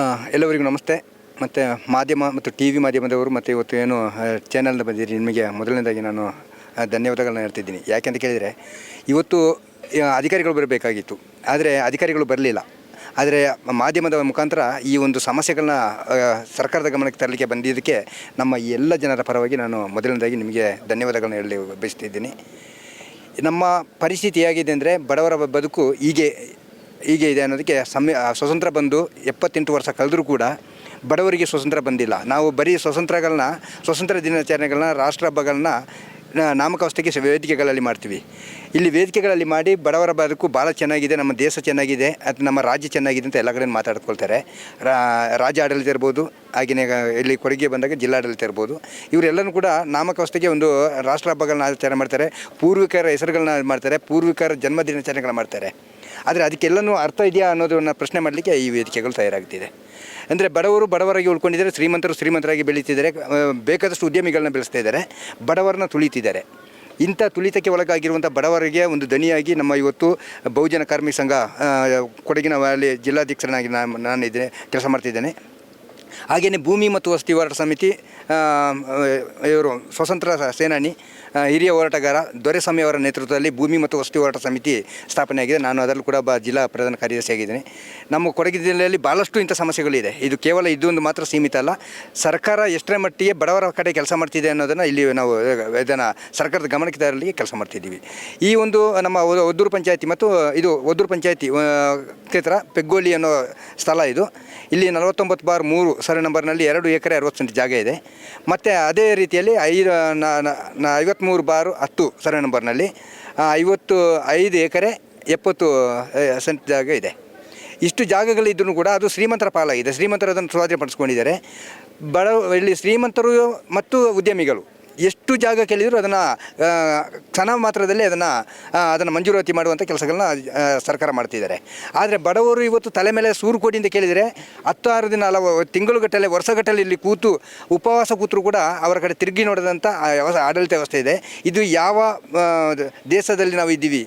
ಆ, ಎಲ್ಲರಿಗೂ ನಮಸ್ತೆ. ಮತ್ತು ಮಾಧ್ಯಮ ಮತ್ತು ಟಿ ವಿ ಮಾಧ್ಯಮದವರು ಮತ್ತು ಇವತ್ತು ಏನು ಚಾನಲ್ನ ಬಂದಿರಿ ನಿಮಗೆ ಮೊದಲನೇದಾಗಿ ನಾನು ಧನ್ಯವಾದಗಳನ್ನ ಹೇಳ್ತಿದ್ದೀನಿ. ಯಾಕೆಂತ ಕೇಳಿದರೆ ಇವತ್ತು ಅಧಿಕಾರಿಗಳು ಬರಬೇಕಾಗಿತ್ತು. ಆದರೆ ಅಧಿಕಾರಿಗಳು ಬರಲಿಲ್ಲ. ಆದರೆ ಮಾಧ್ಯಮದ ಮುಖಾಂತರ ಈ ಒಂದು ಸಮಸ್ಯೆಗಳನ್ನ ಸರ್ಕಾರದ ಗಮನಕ್ಕೆ ತರಲಿಕ್ಕೆ ಬಂದಿದ್ದಕ್ಕೆ ನಮ್ಮ ಎಲ್ಲ ಜನರ ಪರವಾಗಿ ನಾನು ಮೊದಲನೇದಾಗಿ ನಿಮಗೆ ಧನ್ಯವಾದಗಳನ್ನ ಹೇಳಿ ಬಯಸ್ತಿದ್ದೀನಿ. ನಮ್ಮ ಪರಿಸ್ಥಿತಿ ಹೇಗಿದೆ ಅಂದರೆ ಬಡವರ ಬದುಕು ಹೀಗೆ ಹೀಗೆ ಇದೆ ಅನ್ನೋದಕ್ಕೆ ಸಮಯ ಸ್ವತಂತ್ರ ಬಂದು ಎಪ್ಪತ್ತೆಂಟು ವರ್ಷ ಕಳೆದರೂ ಕೂಡ ಬಡವರಿಗೆ ಸ್ವತಂತ್ರ ಬಂದಿಲ್ಲ. ನಾವು ಬರೀ ಸ್ವತಂತ್ರಗಳನ್ನ, ಸ್ವತಂತ್ರ ದಿನಾಚರಣೆಗಳನ್ನ ರಾಷ್ಟ್ರ ಹಬ್ಬಗಳನ್ನ ನಾಮಕಾವಸ್ಥೆಗೆ ವೇದಿಕೆಗಳಲ್ಲಿ ಮಾಡ್ತೀವಿ. ಇಲ್ಲಿ ವೇದಿಕೆಗಳಲ್ಲಿ ಮಾಡಿ ಬಡವರ ಬದುಕು ಭಾಳ ಚೆನ್ನಾಗಿದೆ, ನಮ್ಮ ದೇಶ ಚೆನ್ನಾಗಿದೆ, ಅದು ನಮ್ಮ ರಾಜ್ಯ ಚೆನ್ನಾಗಿದೆ ಅಂತ ಎಲ್ಲ ಕಡೆ ಮಾತಾಡ್ಕೊಳ್ತಾರೆ. ರಾಜ್ಯ ಆಡಳಿತ ಇರ್ಬೋದು ಹಾಗೆಯೇ ಇಲ್ಲಿ ಕೊಡುಗೆ ಬಂದಾಗ ಜಿಲ್ಲಾಡಳಿತ ಇರ್ಬೋದು. ಇವರೆಲ್ಲರೂ ಕೂಡ ನಾಮಕಾವಸ್ಥೆಗೆ ಒಂದು ರಾಷ್ಟ್ರ ಹಬ್ಬಗಳನ್ನ ಆಚರಣೆ ಮಾಡ್ತಾರೆ, ಪೂರ್ವಿಕರ ಹೆಸರುಗಳನ್ನ ಮಾಡ್ತಾರೆ, ಪೂರ್ವಿಕರ ಜನ್ಮ ದಿನಾಚರಣೆಗಳನ್ನ ಮಾಡ್ತಾರೆ. ಆದರೆ ಅದಕ್ಕೆಲ್ಲನೂ ಅರ್ಥ ಇದೆಯಾ ಅನ್ನೋದನ್ನು ಪ್ರಶ್ನೆ ಮಾಡಲಿಕ್ಕೆ ಈ ವೇದಿಕೆಗಳು ತಯಾರಾಗ್ತಿದೆ. ಅಂದರೆ ಬಡವರು ಬಡವರಾಗಿ ಉಳ್ಕೊಂಡಿದ್ದಾರೆ, ಶ್ರೀಮಂತರು ಶ್ರೀಮಂತರಾಗಿ ಬೆಳೀತಿದ್ದಾರೆ ಬೇಕಾದಷ್ಟು ಉದ್ಯಮಿಗಳನ್ನ ಬೆಳೆಸ್ತಾ ಇದ್ದಾರೆ, ಬಡವರನ್ನ ತುಳಿತಿದ್ದಾರೆ. ಇಂಥ ತುಳಿತಕ್ಕೆ ಒಳಗಾಗಿರುವಂಥ ಬಡವರಿಗೆ ಒಂದು ದನಿಯಾಗಿ ನಮ್ಮ ಇವತ್ತು ಬಹುಜನ ಕಾರ್ಮಿಕ ಸಂಘ ಕೊಡಗಿನ ವ್ಯಾಲಿ ಜಿಲ್ಲಾಧ್ಯಕ್ಷರನ್ನಾಗಿ ನಾನು ನಾನು ಇದ್ದೇನೆ ಕೆಲಸ ಮಾಡ್ತಿದ್ದೇನೆ. ಹಾಗೆಯೇ ಭೂಮಿ ಮತ್ತು ವಸತಿ ಹೋರಾಟ ಸಮಿತಿ ಇವರು ಸ್ವತಂತ್ರ ಸೇನಾನಿ ಹಿರಿಯ ಹೋರಾಟಗಾರ ದೊರೆಸ್ವಾಮಿ ಅವರ ನೇತೃತ್ವದಲ್ಲಿ ಭೂಮಿ ಮತ್ತು ವಸತಿ ಹೋರಾಟ ಸಮಿತಿ ಸ್ಥಾಪನೆಯಾಗಿದೆ. ನಾನು ಅದರಲ್ಲೂ ಕೂಡ ಒಬ್ಬ ಜಿಲ್ಲಾ ಪ್ರಧಾನ ಕಾರ್ಯದರ್ಶಿಯಾಗಿದ್ದೇನೆ. ನಮ್ಮ ಕೊಡಗು ಜಿಲ್ಲೆಯಲ್ಲಿ ಭಾಳಷ್ಟು ಇಂಥ ಸಮಸ್ಯೆಗಳಿದೆ ಇದು. ಕೇವಲ ಇದೊಂದು ಮಾತ್ರ ಸೀಮಿತ ಅಲ್ಲ. ಸರ್ಕಾರ ಎಷ್ಟರ ಮಟ್ಟಿಗೆ ಬಡವರ ಕಡೆ ಕೆಲಸ ಮಾಡ್ತಿದೆ ಅನ್ನೋದನ್ನು ಇಲ್ಲಿ ನಾವು ಇದನ್ನು ಸರ್ಕಾರದ ಗಮನಕ್ಕೆ ತರಲಿಕ್ಕೆ ಕೆಲಸ ಮಾಡ್ತಿದ್ದೀವಿ. ಈ ಒಂದು ನಮ್ಮ ಒದ್ದೂರು ಪಂಚಾಯತಿ ಮತ್ತು ಇದು ಒದ್ದೂರು ಪಂಚಾಯತಿ ಕ್ಷೇತ್ರ ಪೆಗ್ಗೋಲಿ ಅನ್ನೋ ಸ್ಥಳ ಇದು. ಇಲ್ಲಿ ನಲವತ್ತೊಂಬತ್ತು ಬಾರ್ ಮೂರು ಸರಿ ನಂಬರ್ನಲ್ಲಿ ಎರಡು ಎಕರೆ ಅರವತ್ತು ಸೆಂಟ್ ಜಾಗ ಇದೆ. ಮತ್ತು ಅದೇ ರೀತಿಯಲ್ಲಿ ಐದು ಐವತ್ತ್ಮೂರು ಬಾರು ಹತ್ತು ಸರಿ ನಂಬರ್ನಲ್ಲಿ ಐವತ್ತು ಐದು ಎಕರೆ ಎಪ್ಪತ್ತು ಸೆಂಟ್ ಜಾಗ ಇದೆ. ಇಷ್ಟು ಜಾಗಗಳಿದ್ದರೂ ಕೂಡ ಅದು ಶ್ರೀಮಂತರ ಪಾಲಾಗಿದೆ. ಶ್ರೀಮಂತರು ಅದನ್ನು ಸ್ವಾಧೀನಪಡಿಸ್ಕೊಂಡಿದ್ದಾರೆ. ಬಡ ಇಲ್ಲಿ ಶ್ರೀಮಂತರು ಮತ್ತು ಉದ್ಯಮಿಗಳು. ಎಷ್ಟು ಜಾಗ ಕೇಳಿದರೂ ಅದನ್ನು ಕ್ಷಣ ಮಾತ್ರದಲ್ಲಿ ಅದನ್ನು ಅದನ್ನು ಮಂಜೂರಾತಿ ಮಾಡುವಂಥ ಕೆಲಸಗಳನ್ನ ಸರ್ಕಾರ ಮಾಡ್ತಿದ್ದಾರೆ. ಆದರೆ ಬಡವರು ಇವತ್ತು ತಲೆ ಮೇಲೆ ಸೂರು ಕೋಟಿಯಿಂದ ಕೇಳಿದರೆ ಹತ್ತಾರು ದಿನ ಅಲ್ಲ ತಿಂಗಳುಗಟ್ಟಲೆ, ವರ್ಷಗಟ್ಟಲೆ ಇಲ್ಲಿ ಕೂತು ಉಪವಾಸ ಕೂತರು ಕೂಡ ಅವರ ಕಡೆ ತಿರುಗಿ ನೋಡದಂಥ ಆಡಳಿತ ವ್ಯವಸ್ಥೆ ಇದೆ. ಇದು ಯಾವ ದೇಶದಲ್ಲಿ ನಾವು ಇದ್ದೀವಿ,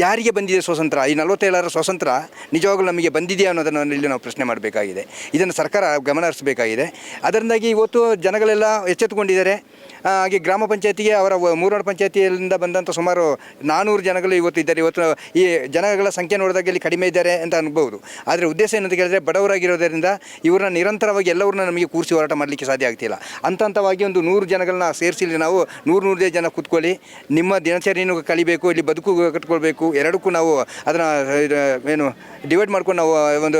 ಯಾರಿಗೆ ಬಂದಿದೆ ಸ್ವಾತಂತ್ರ್ಯ ಈ ನಲವತ್ತೇಳರ ಸ್ವಾತಂತ್ರ್ಯ ನಿಜವಾಗ್ಲೂ ನಮಗೆ ಬಂದಿದೆಯಾ ಅನ್ನೋದನ್ನು ಇಲ್ಲಿ ನಾವು ಪ್ರಶ್ನೆ ಮಾಡಬೇಕಾಗಿದೆ. ಇದನ್ನು ಸರ್ಕಾರ ಗಮನ ಹರಿಸಬೇಕಾಗಿದೆ. ಅದರಿಂದಾಗಿ ಇವತ್ತು ಜನಗಳೆಲ್ಲ ಎಚ್ಚೆತ್ತುಕೊಂಡಿದ್ದಾರೆ. ಹಾಗೆ ಗ್ರಾಮ ಪಂಚಾಯತಿಗೆ ಅವರ ಮೂರನೇ ಪಂಚಾಯತಿಯಿಂದ ಬಂದಂಥ ಸುಮಾರು ನಾನ್ನೂರು ಜನಗಳು ಇವತ್ತು ಇದ್ದಾರೆ. ಇವತ್ತು ಈ ಜನಗಳ ಸಂಖ್ಯೆ ನೋಡಿದಾಗ ಇಲ್ಲಿ ಕಡಿಮೆ ಇದ್ದಾರೆ ಅಂತ ಅನ್ಬೋದು. ಆದರೆ ಉದ್ದೇಶ ಏನಂತ ಕೇಳಿದ್ರೆ ಬಡವರಾಗಿರೋದರಿಂದ ಇವ್ರನ್ನ ನಿರಂತರವಾಗಿ ಎಲ್ಲವ್ರನ್ನ ನಮಗೆ ಕೂರಿಸಿ ಹೋರಾಟ ಮಾಡಲಿಕ್ಕೆ ಸಾಧ್ಯ ಆಗ್ತಿಲ್ಲ. ಅಂತಂತವಾಗಿ ಒಂದು ನೂರು ಜನಗಳನ್ನ ಸೇರಿಸಿ ನಾವು ನೂರು ನೂರೇ ಜನ ಕೂತ್ಕೊಳ್ಳಿ. ನಿಮ್ಮ ದಿನಚರಿಯನ್ನು ಕಲಿಬೇಕು, ಇಲ್ಲಿ ಬದುಕು ಕಟ್ಕೊಳ್ಬೇಕು. ಎರಡಕ್ಕೂ ನಾವು ಅದನ್ನು ಏನು ಡಿವೈಡ್ ಮಾಡ್ಕೊಂಡು ನಾವು ಒಂದು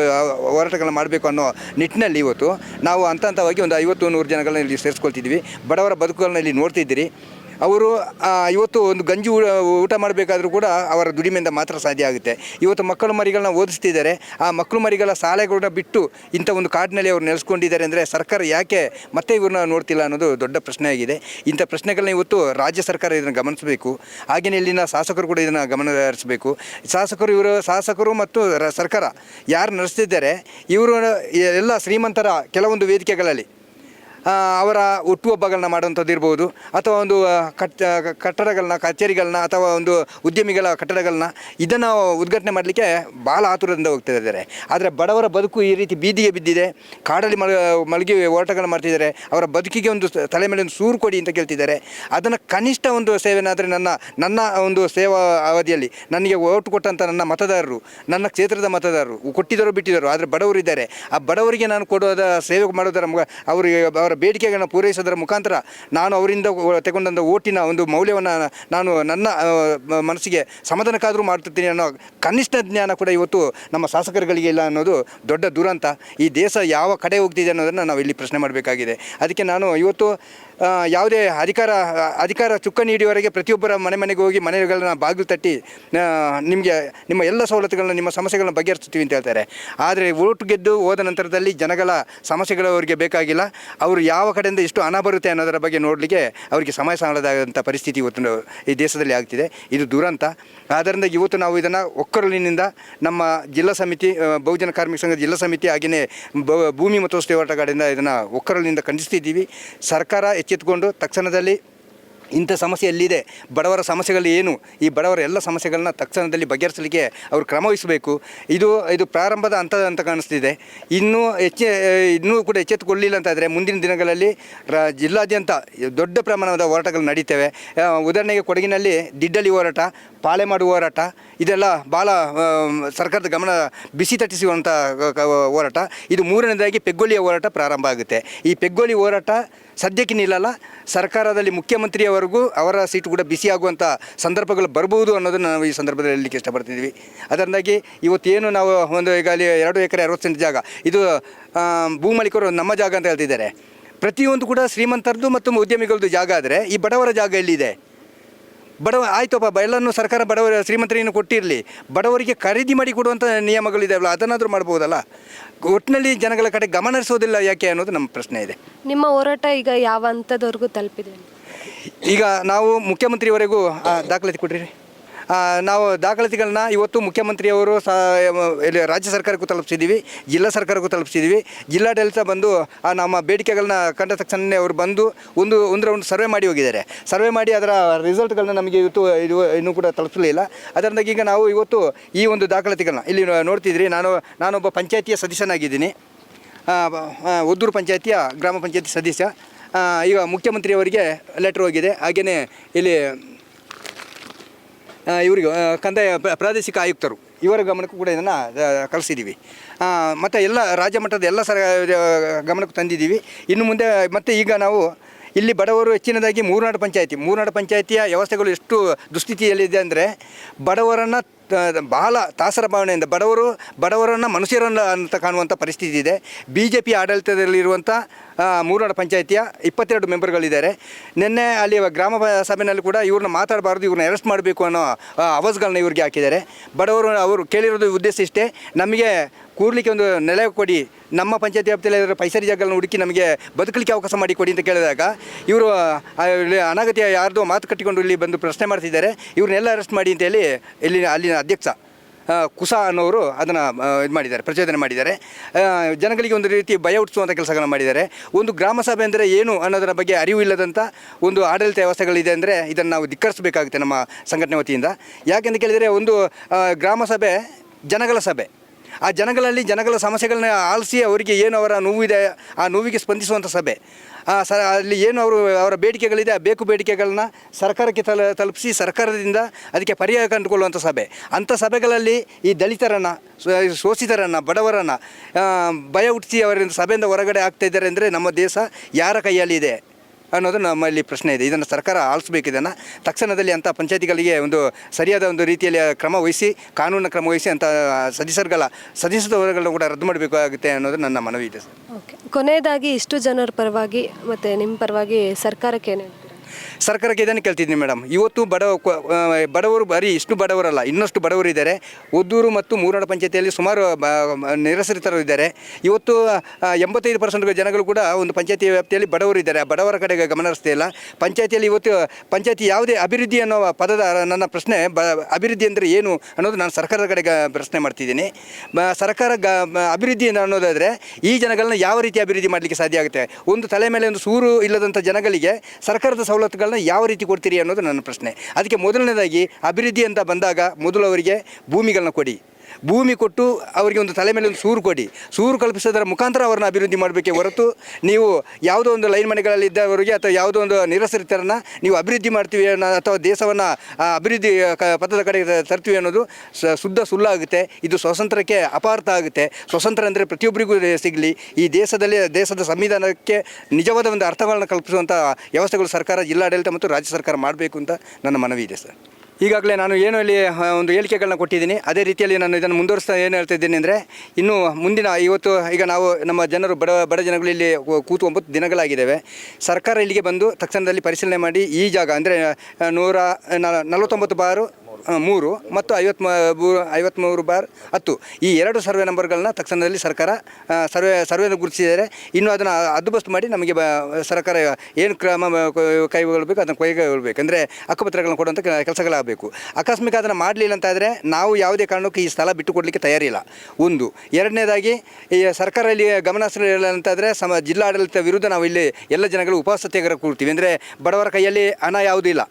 ಹೋರಾಟಗಳನ್ನ ಮಾಡಬೇಕು ಅನ್ನೋ ನಿಟ್ಟಿನಲ್ಲಿ ಇವತ್ತು ನಾವು ಹಂತ ಹಂತವಾಗಿ ಒಂದು ಐವತ್ತು ನೂರು ಜನಗಳನ್ನ ಇಲ್ಲಿ ಸೇರಿಸ್ಕೊಳ್ತಿದ್ವಿ ಬಡವರ ಬದುಕುಗಳನ್ನ ಇಲ್ಲಿ ನೋಡ್ತಿದ್ದೀರಿ. ಅವರು ಇವತ್ತು ಒಂದು ಗಂಜಿ ಊಟ ಮಾಡಬೇಕಾದ್ರೂ ಕೂಡ ಅವರ ದುಡಿಮೆಯಿಂದ ಮಾತ್ರ ಸಾಧ್ಯ ಆಗುತ್ತೆ. ಇವತ್ತು ಮಕ್ಕಳು ಮರಿಗಳನ್ನ ಓದಿಸ್ತಿದ್ದಾರೆ. ಆ ಮಕ್ಕಳು ಮರಿಗಳ ಶಾಲೆಗಳನ್ನ ಬಿಟ್ಟು ಇಂಥ ಒಂದು ಕಾಡಿನಲ್ಲಿ ಅವ್ರು ನೆಲೆಸ್ಕೊಂಡಿದ್ದಾರೆ ಅಂದರೆ ಸರ್ಕಾರ ಯಾಕೆ ಮತ್ತೆ ಇವ್ರನ್ನ ನೋಡ್ತಿಲ್ಲ ಅನ್ನೋದು ದೊಡ್ಡ ಪ್ರಶ್ನೆ ಆಗಿದೆ ಇಂಥ ಪ್ರಶ್ನೆಗಳನ್ನ ಇವತ್ತು ರಾಜ್ಯ ಸರ್ಕಾರ ಇದನ್ನು ಗಮನಿಸಬೇಕು. ಹಾಗೆಯೇ ಇಲ್ಲಿನ ಶಾಸಕರು ಕೂಡ ಇದನ್ನು ಗಮನ ಹರಿಸಬೇಕು ಶಾಸಕರು ಇವರು, ಶಾಸಕರು ಮತ್ತು ಸರ್ಕಾರ ಯಾರು ನಡೆಸ್ತಿದ್ದಾರೆ, ಇವರು ಎಲ್ಲ ಶ್ರೀಮಂತರ ಕೆಲವೊಂದು ವೇದಿಕೆಗಳಲ್ಲಿ ಅವರ ಹುಟ್ಟುಹಬ್ಬಗಳನ್ನ ಮಾಡುವಂಥದ್ದು ಇರ್ಬೋದು, ಅಥವಾ ಒಂದು ಕಟ್ ಕಟ್ಟಡಗಳನ್ನ, ಕಚೇರಿಗಳನ್ನ, ಅಥವಾ ಒಂದು ಉದ್ಯಮಿಗಳ ಕಟ್ಟಡಗಳನ್ನ, ಇದನ್ನು ಉದ್ಘಾಟನೆ ಮಾಡಲಿಕ್ಕೆ ಭಾಳ ಆತುರದಿಂದ ಹೋಗ್ತಾ ಇದ್ದಾರೆ. ಆದರೆ ಬಡವರ ಬದುಕು ಈ ರೀತಿ ಬೀದಿಗೆ ಬಿದ್ದಿದೆ, ಕಾಡಲ್ಲಿ ಮಲ, ಮಲಗಿ ಹೋರಾಟಗಳನ್ನ ಮಾಡ್ತಿದ್ದಾರೆ, ಅವರ ಬದುಕಿಗೆ ಒಂದು ತಲೆ ಮೇಲೆ ಒಂದು ಸೂರು ಕೊಡಿ ಅಂತ ಕೇಳ್ತಿದ್ದಾರೆ. ಅದನ್ನು ಕನಿಷ್ಠ ಒಂದು ಸೇವೆನಾದರೆ ನನ್ನ ನನ್ನ ಒಂದು ಸೇವಾ ಅವಧಿಯಲ್ಲಿ ನನಗೆ ಓಟು ಕೊಟ್ಟಂಥ ನನ್ನ ಮತದಾರರು, ನನ್ನ ಕ್ಷೇತ್ರದ ಮತದಾರರು, ಕೊಟ್ಟಿದ್ದರು ಬಿಟ್ಟಿದ್ದರು, ಆದರೆ ಬಡವರು ಇದ್ದಾರೆ ಆ ಬಡವರಿಗೆ ನಾನು ಕೊಡೋದ ಸೇವೆ ಮಾಡೋದರ ಅವರಿಗೆ, ಅವರ ಬೇಡಿಕೆಗಳನ್ನು ಪೂರೈಸೋದರ ಮುಖಾಂತರ ನಾನು ಅವರಿಂದ ತಗೊಂಡಂಥ ಓಟಿನ ಒಂದು ಮೌಲ್ಯವನ್ನು ನಾನು ನನ್ನ ಮನಸ್ಸಿಗೆ ಸಮಾಧಾನಕ್ಕಾದರೂ ಮಾಡ್ತಿರ್ತೀನಿ ಅನ್ನೋ ಕನಿಷ್ಠ ಜ್ಞಾನ ಕೂಡ ಇವತ್ತು ನಮ್ಮ ಶಾಸಕರುಗಳಿಗೆ ಇಲ್ಲ ಅನ್ನೋದು ದೊಡ್ಡ ದುರಂತ. ಈ ದೇಶ ಯಾವ ಕಡೆ ಹೋಗ್ತಿದೆ ಅನ್ನೋದನ್ನು ನಾವು ಇಲ್ಲಿ ಪ್ರಶ್ನೆ ಮಾಡಬೇಕಾಗಿದೆ. ಅದಕ್ಕೆ ನಾನು ಇವತ್ತು ಯಾವುದೇ ಅಧಿಕಾರ ಅಧಿಕಾರ ಚುಕ್ಕ ನೀಡುವವರೆಗೆ ಪ್ರತಿಯೊಬ್ಬರ ಮನೆ ಮನೆಗೆ ಹೋಗಿ ಮನೆಗಳನ್ನ ಬಾಗಿಲು ತಟ್ಟಿ ನಿಮಗೆ ನಿಮ್ಮ ಎಲ್ಲ ಸವಲತ್ತುಗಳನ್ನ, ನಿಮ್ಮ ಸಮಸ್ಯೆಗಳನ್ನ ಬಗೆಹರಿಸ್ತೀವಿ ಅಂತ ಹೇಳ್ತಾರೆ. ಆದರೆ ಓಟ್ ಗೆದ್ದು ಹೋದ ನಂತರದಲ್ಲಿ ಜನಗಳ ಸಮಸ್ಯೆಗಳು ಅವರಿಗೆ ಬೇಕಾಗಿಲ್ಲ. ಅವರು ಯಾವ ಕಡೆಯಿಂದ ಎಷ್ಟು ಹಣ ಬರುತ್ತೆ ಅನ್ನೋದರ ಬಗ್ಗೆ ನೋಡಲಿಕ್ಕೆ ಅವರಿಗೆ ಸಮಯ ಸಾಲದಾದಂಥ ಪರಿಸ್ಥಿತಿ ಇವತ್ತು ಈ ದೇಶದಲ್ಲಿ ಆಗ್ತಿದೆ. ಇದು ದುರಂತ. ಆದ್ದರಿಂದ ಇವತ್ತು ನಾವು ಇದನ್ನು ಒಕ್ಕರಲಿನಿಂದ ನಮ್ಮ ಜಿಲ್ಲಾ ಸಮಿತಿ ಬಹುಜನ ಕಾರ್ಮಿಕ ಸಂಘದ ಜಿಲ್ಲಾ ಸಮಿತಿ ಹಾಗೆಯೇ ಭೂಮಿ ಮತ್ತು ವಸತಿ ಹೋರಾಟಗಾರರಿಂದ ಇದನ್ನು ಒಕ್ಕರಲಿನಿಂದ ಖಂಡಿಸ್ತಿದ್ದೀವಿ. ಸರ್ಕಾರ ಎಚ್ಚೆತ್ತುಕೊಂಡು ತಕ್ಷಣದಲ್ಲಿ ಇಂಥ ಸಮಸ್ಯೆ ಎಲ್ಲಿದೆ? ಬಡವರ ಸಮಸ್ಯೆಗಳು ಏನು? ಈ ಬಡವರ ಎಲ್ಲ ಸಮಸ್ಯೆಗಳನ್ನ ತಕ್ಷಣದಲ್ಲಿ ಬಗೆಹರಿಸಲಿಕ್ಕೆ ಅವರು ಕ್ರಮ ವಹಿಸಬೇಕು. ಇದು ಇದು ಪ್ರಾರಂಭದ ಹಂತ ಅಂತ ಕಾಣಿಸ್ತಿದೆ. ಇನ್ನೂ ಹೆಚ್ಚೆ ಇನ್ನೂ ಕೂಡ ಎಚ್ಚೆತ್ತುಕೊಳ್ಳಿಲ್ಲ ಅಂತಾದರೆ ಮುಂದಿನ ದಿನಗಳಲ್ಲಿ ರ, ಜಿಲ್ಲಾದ್ಯಂತ ದೊಡ್ಡ ಪ್ರಮಾಣದ ಹೋರಾಟಗಳು ನಡೀತವೆ. ಉದಾಹರಣೆಗೆ ಕೊಡಗಿನಲ್ಲಿ ದಿಡ್ಡಲಿ ಹೋರಾಟ ಪಾಳೆಮಾಡು ಹೋರಾಟ, ಇದೆಲ್ಲ ಭಾಳ ಸರ್ಕಾರದ ಗಮನ ಬಿಸಿ ತಟ್ಟಿಸುವಂಥ ಹೋರಾಟ. ಇದು ಮೂರನೇದಾಗಿ ಪೆಗ್ಗೋಲಿಯ ಹೋರಾಟ ಪ್ರಾರಂಭ ಆಗುತ್ತೆ. ಈ ಪೆಗ್ಗೋಲಿ ಹೋರಾಟ ಸದ್ಯಕ್ಕೆ ನಿಲ್ಲಲ್ಲ. ಸರ್ಕಾರದಲ್ಲಿ ಮುಖ್ಯಮಂತ್ರಿಯವರೆಗೂ ಅವರ ಸೀಟು ಕೂಡ ಬಿಸಿ ಆಗುವಂಥ ಸಂದರ್ಭಗಳು ಬರಬಹುದು ಅನ್ನೋದನ್ನು ನಾವು ಈ ಸಂದರ್ಭದಲ್ಲಿ ಹೇಳಲಿಕ್ಕೆ ಇಷ್ಟಪಡ್ತಿದ್ದೀವಿ. ಅದರಿಂದಾಗಿ ಇವತ್ತೇನು ನಾವು ಒಂದು ಈಗ ಅಲ್ಲಿ ಎರಡು ಎಕರೆ ಅರವತ್ತು ಸೆಂಟ್ ಜಾಗ, ಇದು ಭೂಮಾಲೀಕರು ನಮ್ಮ ಜಾಗ ಅಂತ ಹೇಳ್ತಿದ್ದಾರೆ. ಪ್ರತಿಯೊಂದು ಕೂಡ ಶ್ರೀಮಂತರದ್ದು ಮತ್ತು ಉದ್ಯಮಿಗಳದ್ದು ಜಾಗ ಆದರೆ ಈ ಬಡವರ ಜಾಗ ಎಲ್ಲಿದೆ? ಬಡವ ಆಯ್ತಪ್ಪ ಎಲ್ಲನೂ ಸರ್ಕಾರ ಬಡವರ ಶ್ರೀಮಂತರೇನು ಕೊಟ್ಟಿರಲಿ ಬಡವರಿಗೆ ಖರೀದಿ ಮಾಡಿ ಕೊಡುವಂಥ ನಿಯಮಗಳಿದಾವಲ್ಲ ಅದನ್ನಾದರೂ ಮಾಡ್ಬೋದಲ್ಲ? ಒಟ್ಟಿನಲ್ಲಿ ಜನಗಳ ಕಡೆ ಗಮನ ಹರಿಸೋದಿಲ್ಲ ಯಾಕೆ ಅನ್ನೋದು ನಮ್ಮ ಪ್ರಶ್ನೆ ಇದೆ. ನಿಮ್ಮ ಹೋರಾಟ ಈಗ ಯಾವ ಹಂತದವರೆಗೂ ತಲುಪಿದೆ? ಈಗ ನಾವು ಮುಖ್ಯಮಂತ್ರಿವರೆಗೂ ದಾಖಲಾತಿ ಕೊಡ್ರಿ ನಾವು ದಾಖಲಾತಿಗಳನ್ನ ಇವತ್ತು ಮುಖ್ಯಮಂತ್ರಿಯವರು ಸಹ ಇಲ್ಲಿ ರಾಜ್ಯ ಸರ್ಕಾರಕ್ಕೂ ತಲುಪಿಸಿದ್ದೀವಿ ಜಿಲ್ಲಾ ಸರ್ಕಾರಕ್ಕೂ ತಲುಪಿಸಿದ್ದೀವಿ ಜಿಲ್ಲಾಡಳಿತ ಬಂದು, ಆ, ನಮ್ಮ ಬೇಡಿಕೆಗಳನ್ನ ಕಂಡ ತಕ್ಷಣವೇ ಅವರು ಬಂದು ಒಂದು ಒಂದು ರೌಂಡ್ ಸರ್ವೆ ಮಾಡಿ ಹೋಗಿದ್ದಾರೆ. ಸರ್ವೆ ಮಾಡಿ ಅದರ ರಿಸಲ್ಟ್ಗಳನ್ನ ನಮಗೆ ಇವತ್ತು ಇದು, ಇನ್ನೂ ಕೂಡ ತಲುಪಿಸಲಿಲ್ಲ ಅದರಿಂದಾಗಿ ಈಗ ನಾವು ಇವತ್ತು ಈ ಒಂದು ದಾಖಲಾತಿಗಳನ್ನ ಇಲ್ಲಿ ನೋಡ್ತಿದ್ರಿ. ನಾನು, ನಾನೊಬ್ಬ ಪಂಚಾಯತಿಯ ಸದಸ್ಯನಾಗಿದ್ದೀನಿ. ಉದ್ದೂರು ಪಂಚಾಯತಿಯ, ಗ್ರಾಮ ಪಂಚಾಯತಿ ಸದಸ್ಯ. ಈಗ ಮುಖ್ಯಮಂತ್ರಿಯವರಿಗೆ ಲೆಟ್ರ್ ಹೋಗಿದೆ. ಹಾಗೆಯೇ ಇಲ್ಲಿ ಇವರಿಗೆ ಕಂದಾಯ ಪ್ರಾದೇಶಿಕ ಆಯುಕ್ತರು. ಇವರ ಗಮನಕ್ಕೂ ಕೂಡ ಇದನ್ನು ಕಳಿಸಿದ್ದೀವಿ ಮತ್ತು ಎಲ್ಲ ರಾಜ್ಯ ಮಟ್ಟದ ಎಲ್ಲ ಸರ ಗಮನಕ್ಕೆ ತಂದಿದ್ದೀವಿ ಇನ್ನು ಮುಂದೆ, ಮತ್ತೆ ಈಗ ನಾವು ಇಲ್ಲಿ ಬಡವರು ಹೆಚ್ಚಿನದಾಗಿ ಮೂರ್ನಾಡು ಪಂಚಾಯಿತಿ. ಮೂರ್ನಾಡು ಪಂಚಾಯತಿಯ ವ್ಯವಸ್ಥೆಗಳು ಎಷ್ಟು ದುಸ್ಥಿತಿಯಲ್ಲಿದೆ ಅಂದರೆ, ಬಡವರನ್ನು ಬಹಳ ತಾಸರ ಭಾವನೆಯಿಂದ ಬಡವರು, ಬಡವರನ್ನು ಮನುಷ್ಯರನ್ನು ಅಂತ ಕಾಣುವಂಥ ಪರಿಸ್ಥಿತಿ ಇದೆ. ಬಿ ಜೆ ಪಿ ಆಡಳಿತದಲ್ಲಿರುವಂಥ ಮೂರ್ನಾಡು ಪಂಚಾಯತಿಯ ಇಪ್ಪತ್ತೆರಡು ಮೆಂಬರ್ಗಳಿದ್ದಾರೆ. ನಿನ್ನೆ ಅಲ್ಲಿ ಗ್ರಾಮ ಸಭೆಯಲ್ಲಿ ಕೂಡ ಇವ್ರನ್ನ ಮಾತಾಡಬಾರ್ದು, ಇವ್ರನ್ನ ಅರೆಸ್ಟ್ ಮಾಡಬೇಕು ಅನ್ನೋ ಅವಜ್ಗಳನ್ನ ಇವ್ರಿಗೆ ಹಾಕಿದ್ದಾರೆ. ಬಡವರು ಅವರು ಕೇಳಿರೋದು ಉದ್ದೇಶ ಇಷ್ಟೇ. ನಮಗೆ ಕೂರ್ಲಿಕ್ಕೆ ಒಂದು ನೆಲೆ ಕೊಡಿ ನಮ್ಮ ಪಂಚಾಯತ್ ವ್ಯಾಪ್ತಿಯಲ್ಲಿ ಪೈಸರಿ ಜಾಗಗಳನ್ನು ಹುಡುಕಿ ನಮಗೆ ಬದುಕಲಿಕ್ಕೆ ಅವಕಾಶ ಮಾಡಿ ಕೊಡಿ ಅಂತ ಕೇಳಿದಾಗ, ಇವರು ಅನಗತ್ಯ ಯಾರ್ದೋ ಮಾತು ಕಟ್ಟಿಕೊಂಡು ಇಲ್ಲಿ ಬಂದು ಪ್ರಶ್ನೆ ಮಾಡ್ತಿದ್ದಾರೆ. ಇವ್ರನ್ನೆಲ್ಲ ಅರೆಸ್ಟ್ ಮಾಡಿ ಅಂತ ಹೇಳಿ ಇಲ್ಲಿನ ಅಲ್ಲಿನ ಅಧ್ಯಕ್ಷ ಕುಸ ಅನ್ನೋರು ಅದನ್ನು ಇದು ಮಾಡಿದ್ದಾರೆ, ಪ್ರಚೋದನೆ ಮಾಡಿದ್ದಾರೆ. ಜನಗಳಿಗೆ ಒಂದು ರೀತಿ ಭಯ ಹುಟ್ಟಿಸುವಂಥ ಕೆಲಸಗಳನ್ನು ಮಾಡಿದ್ದಾರೆ. ಒಂದು ಗ್ರಾಮ ಸಭೆ ಅಂದರೆ ಏನು ಅನ್ನೋದರ ಬಗ್ಗೆ ಅರಿವು ಇಲ್ಲದಂಥ ಒಂದು ಆಡಳಿತ ವ್ಯವಸ್ಥೆಗಳಿದೆ ಅಂದರೆ ಇದನ್ನು ನಾವು ಧಿಕ್ಕರಿಸಬೇಕಾಗುತ್ತೆ ನಮ್ಮ ಸಂಘಟನೆ ವತಿಯಿಂದ. ಯಾಕೆಂತ ಕೇಳಿದರೆ ಒಂದು ಗ್ರಾಮ ಸಭೆ ಜನಗಳ ಸಭೆ. ಆ ಜನಗಳಲ್ಲಿ ಜನಗಳ ಸಮಸ್ಯೆಗಳನ್ನ ಆಲಿಸಿ ಅವರಿಗೆ ಏನು ಅವರ ನೋವಿದೆ, ಆ ನೋವಿಗೆ ಸ್ಪಂದಿಸುವಂಥ ಸಭೆ. ಆ ಸ ಅಲ್ಲಿ ಏನು ಅವರು, ಅವರ ಬೇಡಿಕೆಗಳಿದೆ, ಆ ಬೇಕು ಬೇಡಿಕೆಗಳನ್ನ ಸರ್ಕಾರಕ್ಕೆ ತಲ, ತಲುಪಿಸಿ ಸರ್ಕಾರದಿಂದ ಅದಕ್ಕೆ ಪರಿಹಾರ ಕಂಡುಕೊಳ್ಳುವಂಥ ಸಭೆ. ಅಂಥ ಸಭೆಗಳಲ್ಲಿ ಈ ದಲಿತರನ್ನು ಶೋಷಿತರನ್ನು, ಬಡವರನ್ನು ಭಯ ಹುಟ್ಟಿಸಿ ಅವರಿಂದ ಸಭೆಯಿಂದ ಹೊರಗಡೆ ಆಗ್ತಾ ಇದ್ದಾರೆ ಅಂದರೆ ನಮ್ಮ ದೇಶ ಯಾರ ಕೈಯಲ್ಲಿದೆ? ಅನ್ನೋದು ನಮ್ಮಲ್ಲಿ ಪ್ರಶ್ನೆ ಇದೆ. ಇದನ್ನು ಸರ್ಕಾರ ಆಲಿಸ್ಬೇಕು ಇದನ್ನು ತಕ್ಷಣದಲ್ಲಿ ಅಂಥ ಪಂಚಾಯತಿಗಳಿಗೆ ಒಂದು ಸರಿಯಾದ ಒಂದು ರೀತಿಯಲ್ಲಿ ಕ್ರಮ ವಹಿಸಿ, ಕಾನೂನಿನ ಕ್ರಮ ವಹಿಸಿ ಅಂಥ ಸದಸ್ಯರುಗಳ ಸದಸ್ಯದವರುಗಳನ್ನ ಕೂಡ ರದ್ದು ಮಾಡಬೇಕಾಗುತ್ತೆ ಅನ್ನೋದು ನನ್ನ ಮನವಿ ಇದೆ ಸರ್. ಓಕೆ. ಕೊನೆಯದಾಗಿ ಇಷ್ಟು ಜನರ ಪರವಾಗಿ ಮತ್ತು ನಿಮ್ಮ ಪರವಾಗಿ ಸರ್ಕಾರಕ್ಕೆ ಏನು ಹೇಳ್ತೀರಾ ಸರ್ಕಾರಕ್ಕೆ ಇದನ್ನು ಕೇಳ್ತಿದ್ದೀನಿ ಮೇಡಮ್. ಇವತ್ತು ಬಡವ ಬಡವರು ಬರೀ ಇಷ್ಟು ಬಡವರಲ್ಲ, ಇನ್ನಷ್ಟು ಬಡವರು ಇದ್ದಾರೆ ಒದ್ದೂರು ಮತ್ತು ಮೂರನಾಡು ಪಂಚಾಯತಿಯಲ್ಲಿ ಸುಮಾರು ನಿರಸರಿತರು ಇದ್ದಾರೆ. ಇವತ್ತು ಎಂಬತ್ತೈದು ಪರ್ಸೆಂಟ್ ಜನಗಳು ಕೂಡ ಒಂದು ಪಂಚಾಯತಿ ವ್ಯಾಪ್ತಿಯಲ್ಲಿ ಬಡವರು ಇದ್ದಾರೆ ಆ ಬಡವರ ಕಡೆಗೆ ಗಮನ ಹರಿಸ್ತಾ ಇಲ್ಲ. ಪಂಚಾಯತಿಯಲ್ಲಿ ಇವತ್ತು, ಪಂಚಾಯತಿ ಯಾವುದೇ ಅಭಿವೃದ್ಧಿ ಅನ್ನೋ ಪದದ, ನನ್ನ ಪ್ರಶ್ನೆ, ಬ, ಅಭಿವೃದ್ಧಿ ಅಂದರೆ ಏನು ಅನ್ನೋದು ನಾನು ಸರ್ಕಾರದ ಕಡೆಗೆ ಪ್ರಶ್ನೆ ಮಾಡ್ತಿದ್ದೀನಿ. ಸರ್ಕಾರ ಗ ಅಭಿವೃದ್ಧಿ ಅನ್ನೋದಾದರೆ ಈ ಜನಗಳನ್ನ ಯಾವ ರೀತಿ ಅಭಿವೃದ್ಧಿ ಮಾಡಲಿಕ್ಕೆ ಸಾಧ್ಯ ಆಗುತ್ತೆ? ಒಂದು ತಲೆ ಮೇಲೆ ಒಂದು ಸೂರು ಇಲ್ಲದಂಥ ಜನಗಳಿಗೆ ಸರ್ಕಾರದ ಸವಲತ್ತುಗಳನ್ನ ಯಾವ ರೀತಿ ಕೊಡ್ತೀರಿ ಅನ್ನೋದು ನನ್ನ ಪ್ರಶ್ನೆ. ಅದಕ್ಕೆ ಮೊದಲನೇದಾಗಿ ಅಭಿವೃದ್ಧಿ ಅಂತ ಬಂದಾಗ ಮೊದಲು ಅವರಿಗೆ ಭೂಮಿಗಳನ್ನ ಕೊಡಿ. ಭೂಮಿ ಕೊಟ್ಟು ಅವರಿಗೆ ಒಂದು ತಲೆ ಮೇಲೆ ಒಂದು ಸೂರು ಕೊಡಿ. ಸೂರು ಕಲ್ಪಿಸೋದರ ಮುಖಾಂತರ ಅವರನ್ನ ಅಭಿವೃದ್ಧಿ ಮಾಡಬೇಕೇ ಹೊರತು ನೀವು ಯಾವುದೋ ಒಂದು ಲೈನ್ ಮನೆಗಳಲ್ಲಿ ಇದ್ದವರಿಗೆ ಅಥವಾ ಯಾವುದೋ ಒಂದು ನಿರಸರಿತರನ್ನು ನೀವು ಅಭಿವೃದ್ಧಿ ಮಾಡ್ತೀವಿ ಅನ್ನೋ ಅಥವಾ ದೇಶವನ್ನು ಅಭಿವೃದ್ಧಿ ಪಥದ ಕಡೆಗೆ ತರ್ತೀವಿ ಅನ್ನೋದು ಶುದ್ಧ ಸುಳ್ಳಾಗುತ್ತೆ ಇದು ಸ್ವಾತಂತ್ರ್ಯಕ್ಕೆ ಅಪಾರ್ಥ ಆಗುತ್ತೆ. ಸ್ವಾತಂತ್ರ್ಯ ಅಂದರೆ ಪ್ರತಿಯೊಬ್ಬರಿಗೂ ಸಿಗಲಿ. ಈ ದೇಶದಲ್ಲಿ, ದೇಶದ ಸಂವಿಧಾನಕ್ಕೆ ನಿಜವಾದ ಒಂದು ಅರ್ಥಗಳನ್ನು ಕಲ್ಪಿಸುವಂಥ ವ್ಯವಸ್ಥೆಗಳು ಸರ್ಕಾರ, ಜಿಲ್ಲಾಡಳಿತ ಮತ್ತು ರಾಜ್ಯ ಸರ್ಕಾರ ಮಾಡಬೇಕು ಅಂತ ನನ್ನ ಮನವಿ ಇದೆ ಸರ್. ಈಗಾಗಲೇ ನಾನು ಏನು ಇಲ್ಲಿ ಒಂದು ಹೇಳಿಕೆಗಳನ್ನ ಕೊಟ್ಟಿದ್ದೀನಿ. ಅದೇ ರೀತಿಯಲ್ಲಿ ನಾನು ಇದನ್ನು ಮುಂದುವರಿಸ್ತಾ ಏನು ಹೇಳ್ತಾ ಇದ್ದೀನಿ ಅಂದರೆ, ಇನ್ನು ಮುಂದಿನ ಇವತ್ತು ಈಗ ನಾವು ನಮ್ಮ ಜನರು, ಬಡ ಬಡ ಜನಗಳು ಇಲ್ಲಿ ಕೂತು ಒಂಬತ್ತು ದಿನಗಳಾಗಿದ್ದಾವೆ. ಸರ್ಕಾರ ಇಲ್ಲಿಗೆ ಬಂದು ತಕ್ಷಣದಲ್ಲಿ ಪರಿಶೀಲನೆ ಮಾಡಿ ಈ ಜಾಗ, ಅಂದರೆ ನೂರ ನಲವತ್ತೊಂಬತ್ತು ಬಾರು ಮೂರು ಮತ್ತು ಐವತ್ಮ ಐವತ್ತ್ಮೂರು ಬಾರ್ ಹತ್ತು. ಈ ಎರಡು ಸರ್ವೆ ನಂಬರ್ಗಳನ್ನ ತಕ್ಷಣದಲ್ಲಿ ಸರ್ಕಾರ ಸರ್ವೆ ಸರ್ವೆನ ಗುರುತಿಸಿದ್ದಾರೆ ಇನ್ನು ಅದನ್ನು ಹದ್ದುಬಸ್ತು ಮಾಡಿ ನಮಗೆ ಸರ್ಕಾರ ಏನು ಕ್ರಮ ಕೈಗೊಳ್ಳಬೇಕು, ಅದನ್ನು ಕೈಗೊಳ್ಳಬೇಕು. ಅಂದರೆ ಹಕ್ಕುಪತ್ರಗಳನ್ನ ಕೊಡುವಂಥ ಕೆಲಸಗಳಾಗಬೇಕು. ಆಕಸ್ಮಿಕ ಅದನ್ನು ಮಾಡಲಿಲ್ಲ ಅಂತಾದರೆ ನಾವು ಯಾವುದೇ ಕಾರಣಕ್ಕೂ ಈ ಸ್ಥಳ ಬಿಟ್ಟು ಕೊಡಲಿಕ್ಕೆ ತಯಾರಿಲ್ಲ. ಒಂದು. ಎರಡನೇದಾಗಿ, ಈ ಸರ್ಕಾರ ಇಲ್ಲಿ ಗಮನ ಅಂತಾದರೆ ಸಮ ಜಿಲ್ಲಾಡಳಿತ ವಿರುದ್ಧ ನಾವು ಇಲ್ಲಿ ಎಲ್ಲ ಜನಗಳು ಉಪವಾಸ ತೆಗೆದುಕೊಳ್ತೀವಿ. ಅಂದರೆ ಬಡವರ ಕೈಯಲ್ಲಿ ಹಣ ಯಾವುದೂ ಇಲ್ಲ.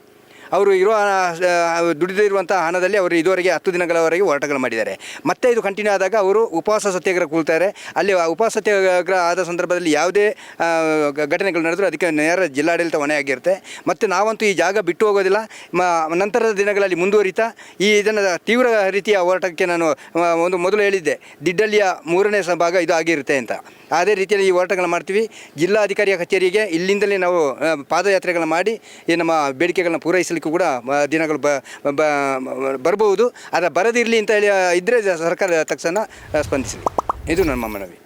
ಅವರು ಇರುವ ದುಡಿದಿರುವಂಥ ಹಣದಲ್ಲಿ ಅವರು ಇದುವರೆಗೆ ಹತ್ತು ದಿನಗಳವರೆಗೆ ಹೋರಾಟಗಳು ಮಾಡಿದ್ದಾರೆ. ಮತ್ತೆ ಇದು ಕಂಟಿನ್ಯೂ ಆದಾಗ ಅವರು ಉಪವಾಸ ಸತ್ಯಾಗ್ರಹ ಕೂಳ್ತಾರೆ ಅಲ್ಲಿ ಉಪವಾಸ ಸತ್ಯಾಗ್ರಹ ಆದ ಸಂದರ್ಭದಲ್ಲಿ ಯಾವುದೇ ಘಟನೆಗಳು ನಡೆದರೂ ಅದಕ್ಕೆ ನೇರ ಜಿಲ್ಲಾಡಳಿತ ಹೊಣೆಯಾಗಿರುತ್ತೆ ಮತ್ತು ನಾವಂತೂ ಈ ಜಾಗ ಬಿಟ್ಟು ಹೋಗೋದಿಲ್ಲ. ನಂತರದ ದಿನಗಳಲ್ಲಿ ಮುಂದುವರಿತಾ, ಈ ಇದನ್ನು ತೀವ್ರ ರೀತಿಯ ಹೋರಾಟಕ್ಕೆ ನಾನು ಒಂದು ಮೊದಲು ಹೇಳಿದ್ದೆ. ದಿಡ್ಡಲ್ಲಿಯ ಮೂರನೇ ಭಾಗ ಇದು ಆಗಿರುತ್ತೆ ಅಂತ. ಅದೇ ರೀತಿಯಲ್ಲಿ ಈ ಹೋರಾಟಗಳನ್ನು ಮಾಡ್ತೀವಿ. ಜಿಲ್ಲಾಧಿಕಾರಿಯ ಕಚೇರಿಗೆ ಇಲ್ಲಿಂದಲೇ ನಾವು ಪಾದಯಾತ್ರೆಗಳನ್ನು ಪಾದಯಾತ್ರೆಗಳನ್ನ ಮಾಡಿ, ಈ ನಮ್ಮ ಬೇಡಿಕೆಗಳನ್ನ ಪೂರೈಸಲಿಕ್ಕೂ ಕೂಡ ಆ, ದಿನಗಳು ಬ ಬ- ಬರ್ಬೋದು ಆದರೆ ಬರದಿರಲಿ ಅಂತ ಹೇಳಿ ಇದ್ದರೆ ಸರ್ಕಾರ ತಕ್ಷಣ ಸ್ಪಂದಿಸಲಿ ಇದು ನಮ್ಮ ಮನವಿ.